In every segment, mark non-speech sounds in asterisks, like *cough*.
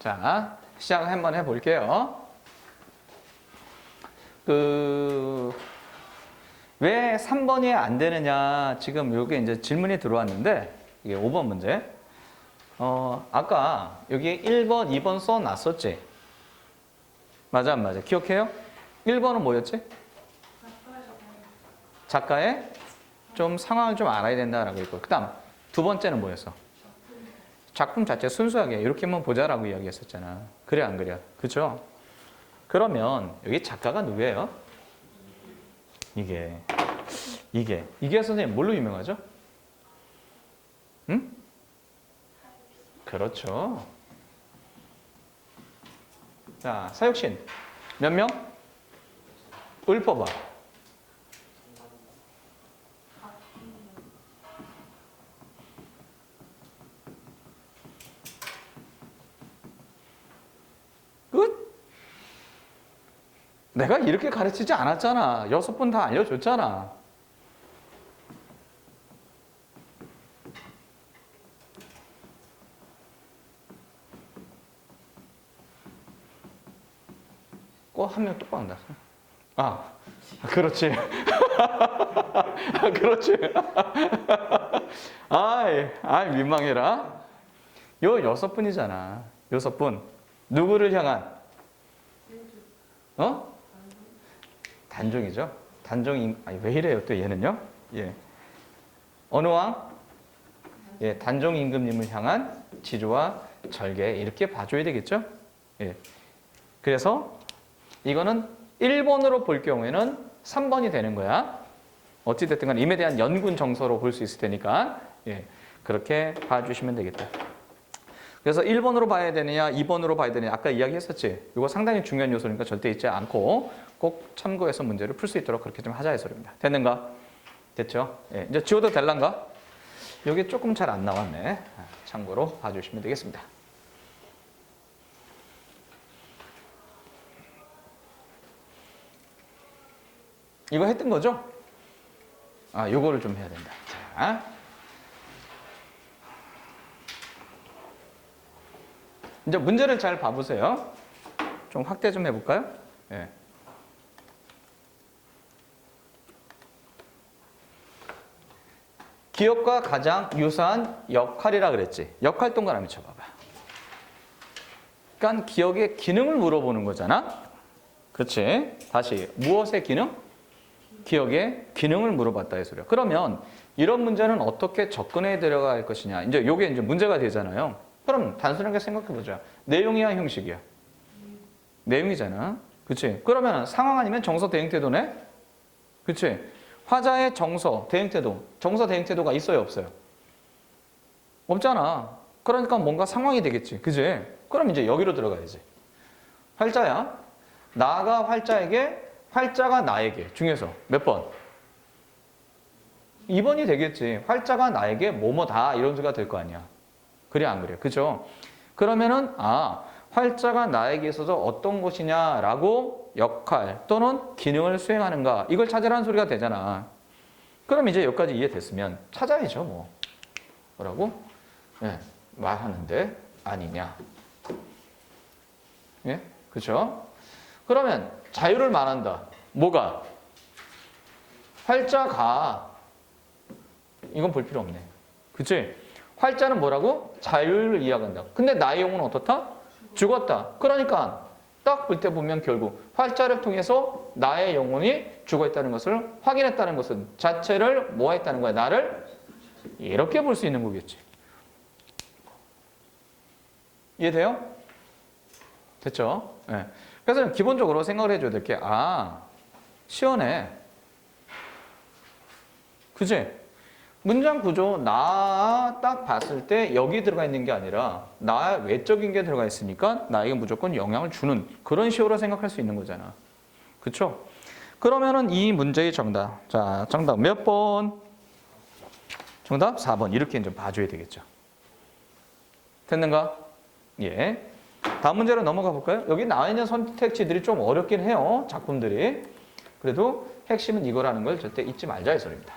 자, 시작 한번 해볼게요. 그, 왜 3번이 안 되느냐. 지금 여기 이제 질문이 들어왔는데, 이게 5번 문제. 어, 아까 여기 1번, 2번 써 놨었지? 맞아, 안 맞아? 기억해요? 1번은 뭐였지? 작가의 좀 상황을 좀 알아야 된다라고 했고, 그 다음 두 번째는 뭐였어? 작품 자체 순수하게 이렇게만 보자라고 이야기했었잖아. 그래 안 그래? 그죠? 그러면 여기 작가가 누구예요? 이게 이게 이게 선생님 뭘로 유명하죠? 응? 그렇죠. 자 사육신 몇 명? 읊어봐. 이렇게 가르치지 않았잖아. 여섯 번 다 알려줬잖아. 꼭한명 똑바로 한다. 아, 그렇지. *laughs* 그렇지. 아이, 아이, 민망해라. 요 여섯 분이잖아. 여섯 분. 누구를 향한? 어? 단종이죠. 단종, 아니, 왜 이래요, 또 얘는요? 예. 어느 왕? 예, 단종 임금님을 향한 지조와 절개, 이렇게 봐줘야 되겠죠? 예. 그래서 이거는 1번으로 볼 경우에는 3번이 되는 거야. 어찌됐든 간 임에 대한 연군 정서로 볼 수 있을 테니까, 예. 그렇게 봐주시면 되겠다. 그래서 1번으로 봐야 되느냐, 2번으로 봐야 되느냐, 아까 이야기했었지. 이거 상당히 중요한 요소니까 절대 잊지 않고 꼭 참고해서 문제를 풀 수 있도록 그렇게 좀 하자 의 소리입니다. 됐는가? 됐죠? 예, 이제 지워도 될란가? 여기 조금 잘 안 나왔네. 아, 참고로 봐주시면 되겠습니다. 이거 했던 거죠? 아, 요거를 좀 해야 된다. 자. 이제 문제를 잘 봐보세요. 좀 확대 좀 해볼까요? 예. 기업과 가장 유사한 역할이라 그랬지. 역할 동그라미 쳐봐봐. 그러니까 기억의 기능을 물어보는 거잖아. 그렇지? 다시 무엇의 기능? 기억의 기능을 물어봤다 이 소리야. 그러면 이런 문제는 어떻게 접근해 들어갈 것이냐. 이제 요게 이제 문제가 되잖아요. 그럼 단순하게 생각해 보자. 내용이야, 형식이야? 내용이잖아. 그치? 그러면 상황 아니면 정서 대응 태도네? 그치? 화자의 정서, 대응 태도. 정서 대응 태도가 있어요, 없어요? 없잖아. 그러니까 뭔가 상황이 되겠지. 그지? 그럼 이제 여기로 들어가야지. 활자야. 나가 활자에게, 활자가 나에게. 중에서 몇 번? 2번이 되겠지. 활자가 나에게 뭐뭐다. 이런 소리가 될 거 아니야. 그래 안 그래? 그죠? 그러면은 아 활자가 나에게 있어서 어떤 것이냐라고 역할 또는 기능을 수행하는가 이걸 찾으라는 소리가 되잖아. 그럼 이제 여기까지 이해됐으면 찾아야죠 뭐. 뭐라고? 예, 말하는데 아니냐. 예, 그렇죠? 그러면 자유를 말한다. 뭐가? 활자가 이건 볼 필요 없네. 그치? 활자는 뭐라고? 자유를 이야기한다. 근데 영혼은 어떻다? 죽었다. 그러니까 딱 볼 때 보면 결국 활자를 통해서 나의 영혼이 죽어 있다는 것을 확인했다는 것은 자체를 뭐 했다는 거야? 나를 이렇게 볼 수 있는 거겠지. 이해돼요? 됐죠? 네. 그래서 기본적으로 생각을 해줘야 될 게, 아, 시원해. 그지? 문장 구조 나 딱 봤을 때 여기 들어가 있는 게 아니라 나 외적인 게 들어가 있으니까 나에게 무조건 영향을 주는 그런 식으로 생각할 수 있는 거잖아. 그렇죠? 그러면은 이 문제의 정답. 자, 정답 몇 번? 정답 4번. 이렇게 좀 봐줘야 되겠죠. 됐는가? 예. 다음 문제로 넘어가 볼까요? 여기 나와 있는 선택지들이 좀 어렵긴 해요. 작품들이. 그래도 핵심은 이거라는 걸 절대 잊지 말자 이 소리입니다.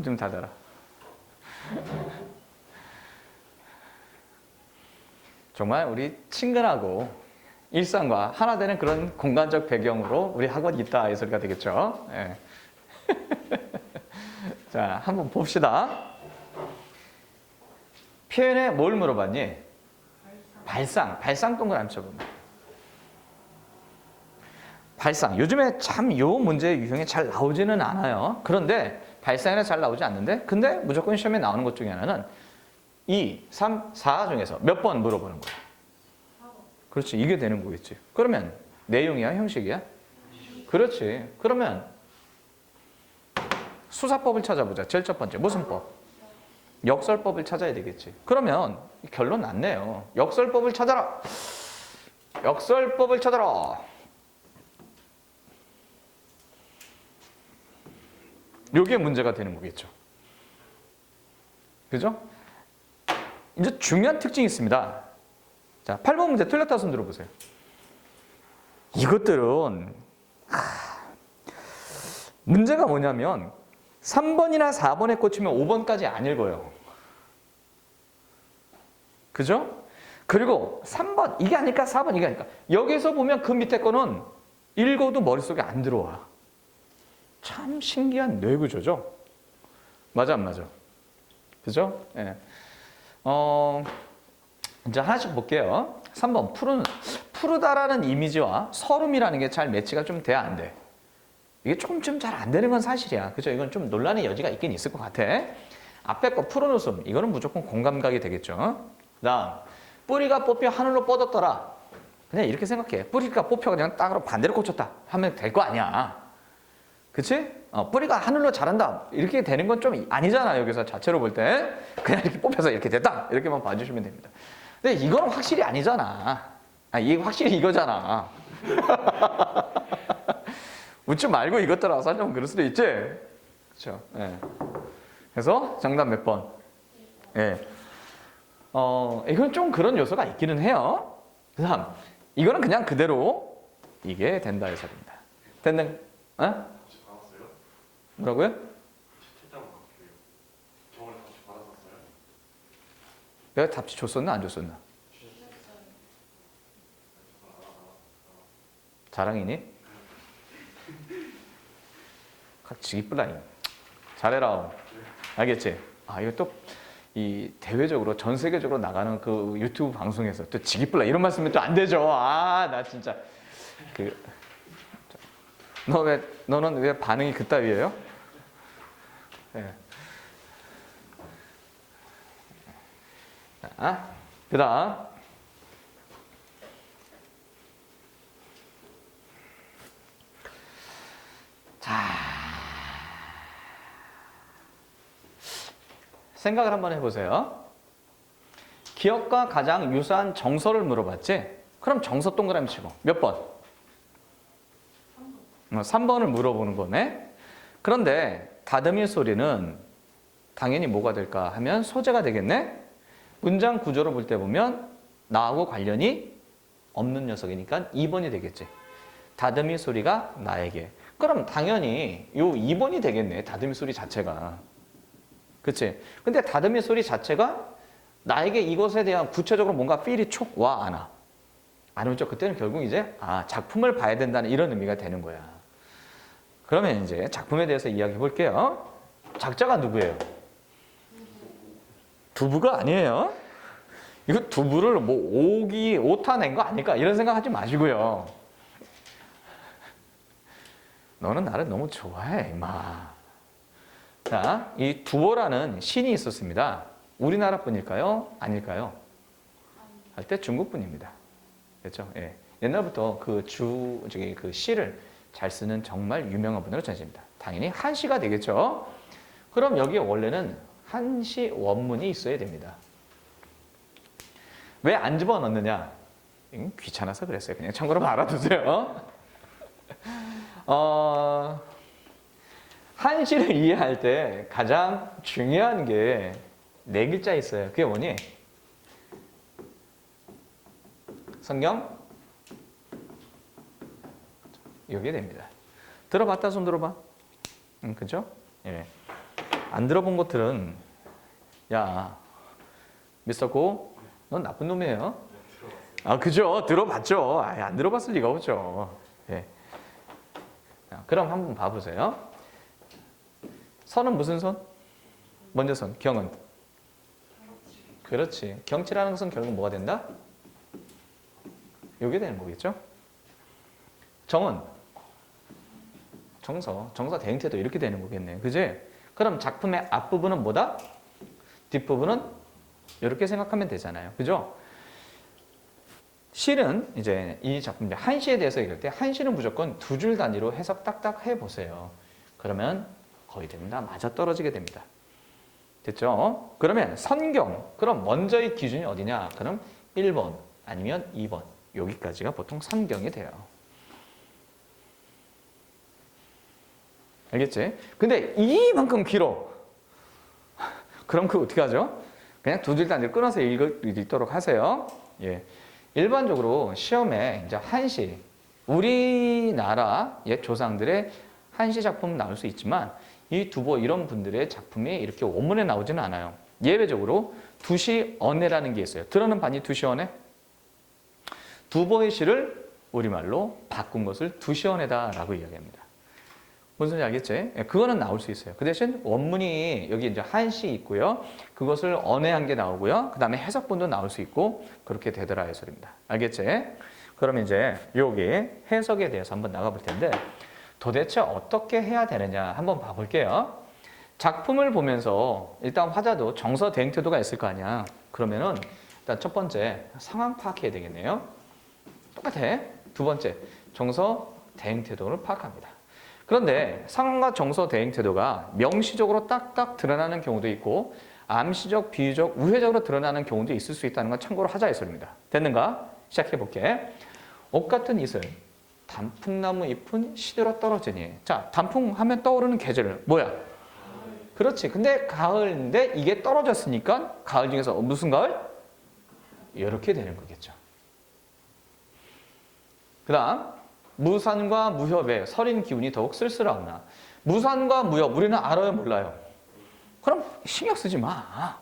문 좀 닫아라. 정말 우리 친근하고 일상과 하나 되는 그런 공간적 배경으로 우리 학원이 있다 이 소리가 되겠죠. 예. *laughs* 자, 한번 봅시다. 표현에 뭘 물어봤니? 발상, 발상 동그라미 쳐보면. 발상. 요즘에 참 요 문제 유형이 잘 나오지는 않아요. 그런데 발상이나 잘 나오지 않는데, 근데 무조건 시험에 나오는 것 중에 하나는 2, 3, 4 중에서 몇 번 물어보는 거야. 그렇지. 이게 되는 거겠지. 그러면 내용이야, 형식이야? 그렇지. 그러면 수사법을 찾아보자. 제일 첫 번째. 무슨 법? 역설법을 찾아야 되겠지. 그러면 결론 났네요. 역설법을 찾아라. 역설법을 찾아라. 요게 문제가 되는 거겠죠. 그죠? 이제 중요한 특징이 있습니다. 자, 8번 문제 틀렸다 손 들어보세요. 이것들은 하, 문제가 뭐냐면 3번이나 4번에 꽂히면 5번까지 안 읽어요. 그죠? 그리고 3번 이게 아닐까 4번 이게 아닐까 여기서 보면 그 밑에 거는 읽어도 머릿속에 안 들어와. 참 신기한 뇌구조죠. 맞아 안 맞아? 그죠? 예. 어, 이제 하나씩 볼게요. 3번 푸르, 푸르다라는 이미지와 서름이라는 게 잘 매치가 좀 돼야 안 돼. 이게 조금 좀 잘 안 되는 건 사실이야. 그죠? 이건 좀 논란의 여지가 있긴 있을 것 같아. 앞에 거 푸른 웃음. 이거는 무조건 공감각이 되겠죠. 그 다음, 뿌리가 뽑혀 하늘로 뻗었더라. 그냥 이렇게 생각해. 뿌리가 뽑혀 그냥 땅으로 반대로 꽂혔다. 하면 될 거 아니야. 그치? 어, 뿌리가 하늘로 자란다. 이렇게 되는 건 좀 아니잖아. 여기서 자체로 볼 때. 그냥 이렇게 뽑혀서 이렇게 됐다. 이렇게만 봐주시면 됩니다. 근데 이건 확실히 아니잖아. 아, 이게 확실히 이거잖아. *laughs* 웃지 말고 이것들아 살려면 그럴 수도 있지. 그렇죠. 예. 그래서 정답 몇 번? 예. 어, 이건 좀 그런 요소가 있기는 해요. 그 다음 이거는 그냥 그대로 이게 된다 해석입니다. 됐는? 어? 뭐라고요? 내가 답지 줬었나 안 줬었나? 자랑이니? *laughs* 각 지기뿔라니. 잘해라. 알겠지? 아 이거 또 이 대외적으로 전 세계적으로 나가는 그 유튜브 방송에서 또 지기뿔라 이런 말씀이 또안 되죠. 아 나 진짜 그 너 왜 너는 왜 반응이 그따위예요? 예. 자, 그 다음 생각을 한번 해보세요. 기억과 가장 유사한 정서를 물어봤지? 그럼 정서 동그라미 치고 몇 번? 3번을 물어보는 거네. 그런데 다듬이 소리는 당연히 뭐가 될까 하면 소재가 되겠네. 문장 구조로 볼 때 보면 나하고 관련이 없는 녀석이니까 2번이 되겠지. 다듬이 소리가 나에게. 그럼 당연히 요 2번이 되겠네. 다듬이 소리 자체가. 그치? 근데 다듬이 소리 자체가 나에게 이것에 대한 구체적으로 뭔가 필이 촉 와, 안 와? 안 오죠? 그때는 결국 이제, 아, 작품을 봐야 된다는 이런 의미가 되는 거야. 그러면 이제 작품에 대해서 이야기해 볼게요. 작자가 누구예요? 두부가 아니에요. 이거 두부를 뭐 오기, 오타 낸 거 아닐까? 이런 생각 하지 마시고요. 너는 나를 너무 좋아해, 임마. 자, 이 두보라는 신이 있었습니다. 우리나라 분일까요? 아닐까요? 할 때 중국 분입니다. 그렇죠? 예. 옛날부터 그 주, 저기 그 시를 잘 쓰는 정말 유명한 분으로 전해집니다. 당연히 한시가 되겠죠? 그럼 여기에 원래는 한시 원문이 있어야 됩니다. 왜 안 집어넣느냐? 음, 귀찮아서 그랬어요. 그냥 참고로 알아두세요. 어, 한시를 이해할 때 가장 중요한 게 네 글자 있어요. 그게 뭐니? 성경? 이게 됩니다. 들어봤다 손 들어봐. 응, 그죠? 예. 안 들어본 것들은 야 미스터 고, 넌 나쁜 놈이에요. 아 그죠? 들어봤죠. 아예 안 들어봤을 리가 없죠. 예. 자, 그럼 한번 봐보세요. 선은 무슨 선? 먼저 선. 경은. 그렇지. 경치라는 것은 결국 뭐가 된다? 요게 되는 거겠죠? 정은 정서, 정서 대행태도 이렇게 되는 거겠네. 그지? 그럼 작품의 앞부분은 뭐다? 뒷부분은 이렇게 생각하면 되잖아요. 그죠? 실은 이제 이 작품 한시에 대해서 얘기할 때 한시는 무조건 두 줄 단위로 해석 딱딱 해 보세요. 그러면 거의 됩니다. 맞아 떨어지게 됩니다. 됐죠? 그러면 선경. 그럼 먼저의 기준이 어디냐? 그럼 1번 아니면 2번. 여기까지가 보통 선경이 돼요. 알겠지? 근데 이만큼 길어. 그럼 그 어떻게 하죠? 그냥 두 줄 단위로 끊어서 읽, 읽도록 하세요. 예. 일반적으로 시험에 이제 한시, 우리나라의 조상들의 한시 작품 나올 수 있지만 이 두보 이런 분들의 작품이 이렇게 원문에 나오지는 않아요. 예외적으로 두시 언해라는 게 있어요. 들어는 반이 두시 언해? 두보의 시를 우리말로 바꾼 것을 두시 언해다라고 이야기합니다. 무슨 소리 알겠지? 예, 그거는 나올 수 있어요. 그 대신 원문이 여기 이제 한시 있고요. 그것을 언해한 게 나오고요. 그 다음에 해석본도 나올 수 있고 그렇게 되더라의 소리입니다. 알겠지? 그러면 이제 여기 해석에 대해서 한번 나가볼 텐데 도대체 어떻게 해야 되느냐 한번 봐볼게요. 작품을 보면서 일단 화자도 정서 대행 태도가 있을 거 아니야. 그러면은 일단 첫 번째 상황 파악해야 되겠네요. 똑같아. 두 번째 정서 대행 태도를 파악합니다. 그런데 상황과 정서 대행 태도가 명시적으로 딱딱 드러나는 경우도 있고 암시적, 비유적, 우회적으로 드러나는 경우도 있을 수 있다는 건 참고로 하자의 소리입니다. 됐는가? 시작해 볼게. 옷 같은 이슬, 단풍나무 잎은 시들어 떨어지니. 자, 단풍 하면 떠오르는 계절 뭐야? 그렇지. 근데 가을인데 이게 떨어졌으니까 가을 중에서 무슨 가을? 이렇게 되는 거겠죠. 그 다음 무산과 무협의 서린 기운이 더욱 쓸쓸하구나. 무산과 무협 우리는 알아요 몰라요? 그럼 신경 쓰지 마.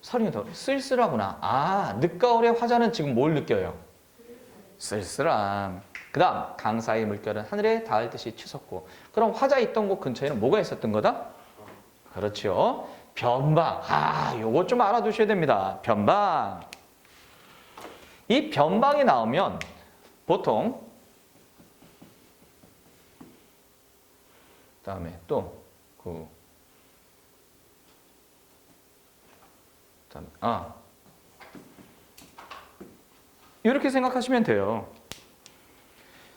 서린이 더 쓸쓸하구나. 아 늦가을의 화자는 지금 뭘 느껴요? 쓸쓸함. 그 다음 강사의 물결은 하늘에 닿을 듯이 치솟고. 그럼 화자 있던 곳 근처에는 뭐가 있었던 거다? 그렇죠. 변방. 아 요거 좀 알아두셔야 됩니다. 변방. 이 변방이 나오면 보통 다음에 또그 다음에 아 이렇게 생각하시면 돼요.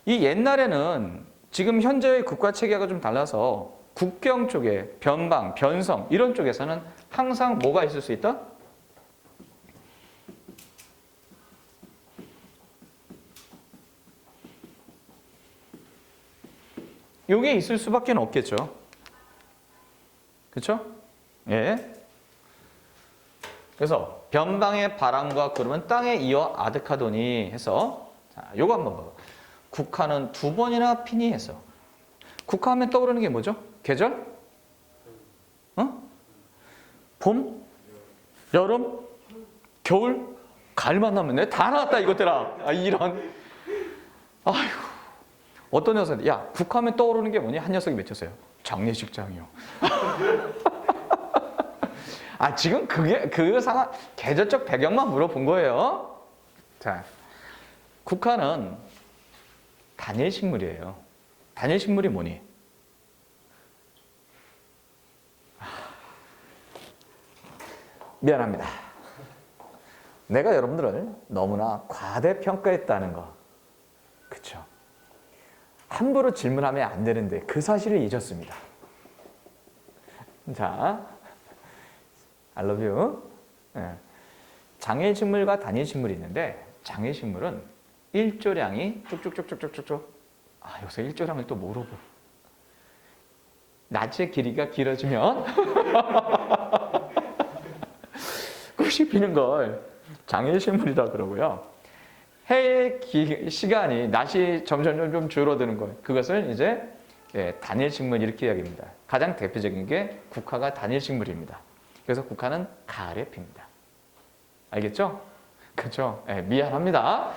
이 옛날에는 지금 현재의 국가 체계가 좀 달라서 국경 쪽에 변방, 변성 이런 쪽에서는 항상 뭐가 있을 수 있다? 요게 있을 수밖에 없겠죠. 그렇죠? 예. 그래서 변방의 바람과 구름은 땅에 이어 아득하더니 해서 자, 요거 한번 봐봐. 국화는 두 번이나 피니 해서 국화하면 떠오르는 게 뭐죠? 계절? 어? 봄? 여름? 겨울? 가을만 나면 내다 나왔다 이것들아. 아, 이런. 아이고. 어떤 녀석이 야 국하면 떠오르는 게 뭐니? 한 녀석이 맺혔어요. 장례식장이요. *laughs* 아 지금 그게 그 상황 계절적 배경만 물어본 거예요. 자 국화는 단일 식물이에요. 단일 식물이 뭐니? 아, 미안합니다. 내가 여러분들을 너무나 과대평가했다는 거. 그쵸? 함부로 질문하면 안 되는데 그 사실을 잊었습니다. 자, I love you. 예. 장애 식물과 단일 식물이 있는데 장애 식물은 일조량이 쭉쭉쭉쭉쭉쭉 아 여기서 일조량을 또 모르고 낮의 길이가 길어지면 *laughs* 꽃이 피는 걸 장애 식물이라 그러고요. 해의 기, 시간이 낮이 점점 점점 줄어드는 거예요. 그것을 이제 예, 단일 식물 이렇게 이야기합니다. 가장 대표적인 게 국화가 단일 식물입니다. 그래서 국화는 가을에 핍니다. 알겠죠? 그죠? 예, 미안합니다.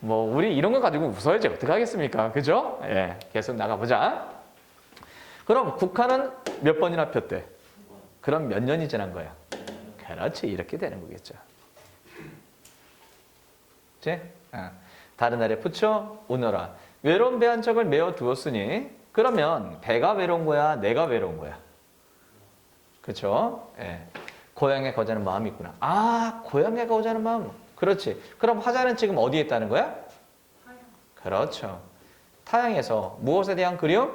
뭐 우리 이런 거 가지고 웃어야지 어떻게 하겠습니까? 그죠? 예, 계속 나가보자. 그럼 국화는 몇 번이나 폈대? 그럼 몇 년이 지난 거야? 그렇지 이렇게 되는 거겠죠. 그치? 어. 다른 날에 붙여 오너라. 외로운 배 한 척을 메어 두었으니 그러면 배가 외로운 거야? 내가 외로운 거야? 그쵸? 예. 고향에 가자는 마음이 있구나. 아, 고향에 가자는 마음. 그렇지. 그럼 화자는 지금 어디에 있다는 거야? 그렇죠. 타향에서 무엇에 대한 그리움?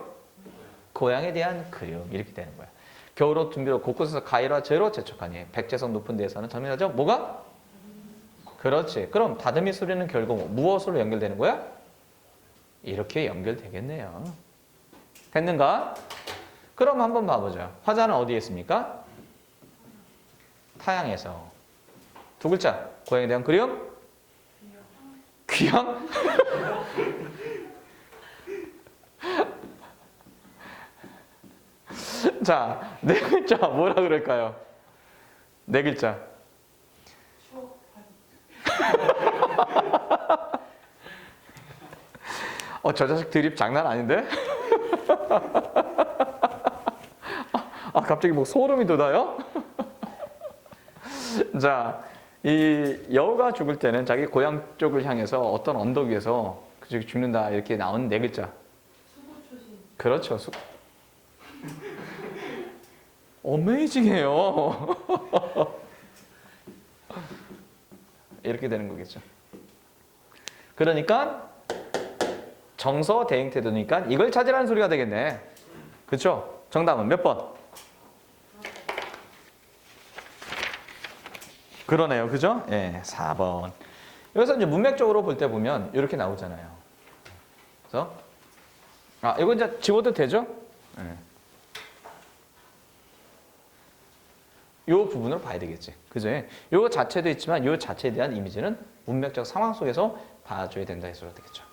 고향에 대한 그리움. 이렇게 되는 거야. 겨울옷 준비로 곳곳에서 가위와 재로 재촉하니 백제선 높은 데에서는 점이하죠. 뭐가? 그렇지. 그럼 다듬이 소리는 결국 무엇으로 연결되는 거야? 이렇게 연결되겠네요. 됐는가? 그럼 한번 봐보자. 화자는 어디에 있습니까? 타양에서. 두 글자. 고향에 대한 그리움? 귀향? *laughs* 자, 네 글자 뭐라 그럴까요? 네 글자. *laughs* 어, 저 자식 드립 장난 아닌데? *laughs* 아, 갑자기 뭐 소름이 돋아요? *laughs* 자, 이 여우가 죽을 때는 자기 고향 쪽을 향해서 어떤 언덕 위에서 그쪽이 죽는다 이렇게 나온 네 글자. 그렇죠. 수... 어메이징해요. 이렇게 되는 거겠죠. 그러니까 정서 대행 태도니까 이걸 찾으라는 소리가 되겠네. 그렇죠? 정답은 몇 번? 그러네요. 그죠? 예, 4번. 여기서 이제 문맥적으로 볼 때 보면 이렇게 나오잖아요. 그래서 아, 이거 이제 지워도 되죠? 예. 요 부분을 봐야 되겠지. 그죠? 요 자체도 있지만 요 자체에 대한 이미지는 문맥적 상황 속에서 봐줘야 된다 해서 되겠죠.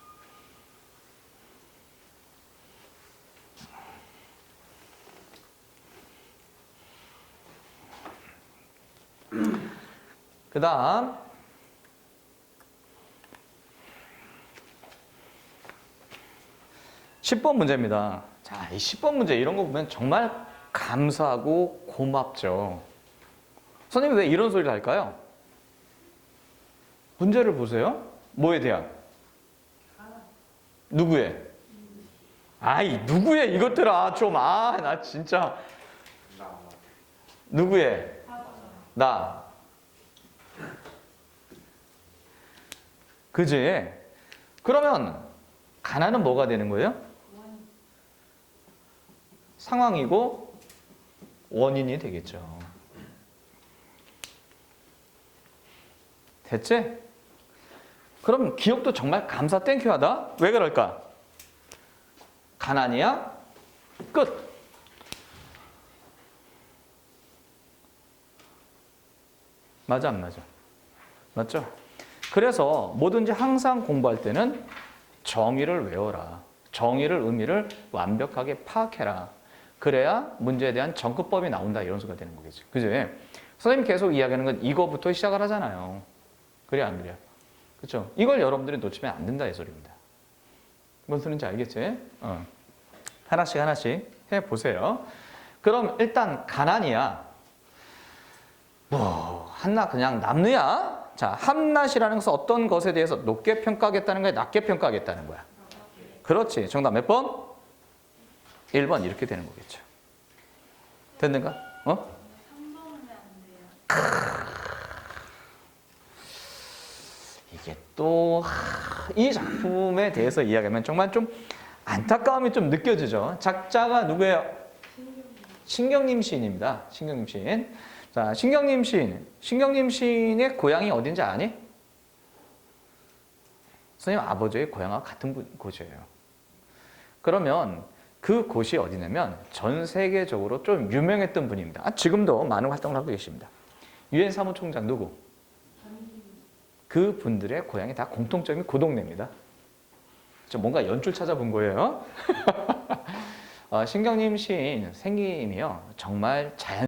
그 다음 십 번 문제입니다. 자, 이 10번 문제 이런 거 보면 정말 감사하고 고맙죠. 선생님 왜 이런 소리를 할까요? 문제를 보세요. 뭐에 대한? 누구의? 아이, 누구의 이것들아. 좀, 아, 나 진짜. 누구의? 나. 그지? 그러면 가나는 뭐가 되는 거예요? 상황이고 원인이 되겠죠. 됐지? 그럼 기억도 정말 감사 땡큐하다? 왜 그럴까? 가난이야? 끝. 맞아 안 맞아? 맞죠? 그래서 뭐든지 항상 공부할 때는 정의를 외워라. 정의를 의미를 완벽하게 파악해라. 그래야 문제에 대한 정급법이 나온다 이런 소리가 되는 거겠죠. 그죠? 선생님 계속 이야기하는 건 이거부터 시작을 하잖아요. 그래 안 그래요? 그렇죠? 이걸 여러분들이 놓치면 안 된다 이 소리입니다. 뭔 소리인지 알겠지? 어. 하나씩 하나씩 해 보세요. 그럼 일단 가난이야. 뭐 한낱 그냥 남느야? 자, 함낫이라는 것은 어떤 것에 대해서 높게 평가하겠다는 거야, 낮게 평가하겠다는 거야. 그렇지. 정답 몇 번? 1번 이렇게 되는 거겠죠. 됐는가? 어? 이게 또 이 작품에 대해서 이야기하면 정말 좀 안타까움이 좀 느껴지죠. 작자가 누구예요? 신경림 시인입니다. 신경림 시인. 자, 신경림 시인. 신경림 시인의 고향이 어딘지 아니? 선생님 아버지의 고향과 같은 곳- 곳이에요. 그러면 그 곳이 어디냐면 전 세계적으로 좀 유명했던 분입니다. 아, 지금도 많은 활동을 하고 계십니다. 유엔 사무총장 누구? 그 분들의 고향이 다 공통점이 고동네입니다. 좀 뭔가 연출 찾아본 거예요. *laughs* 어, 신경님 시인 생김이요 정말 자연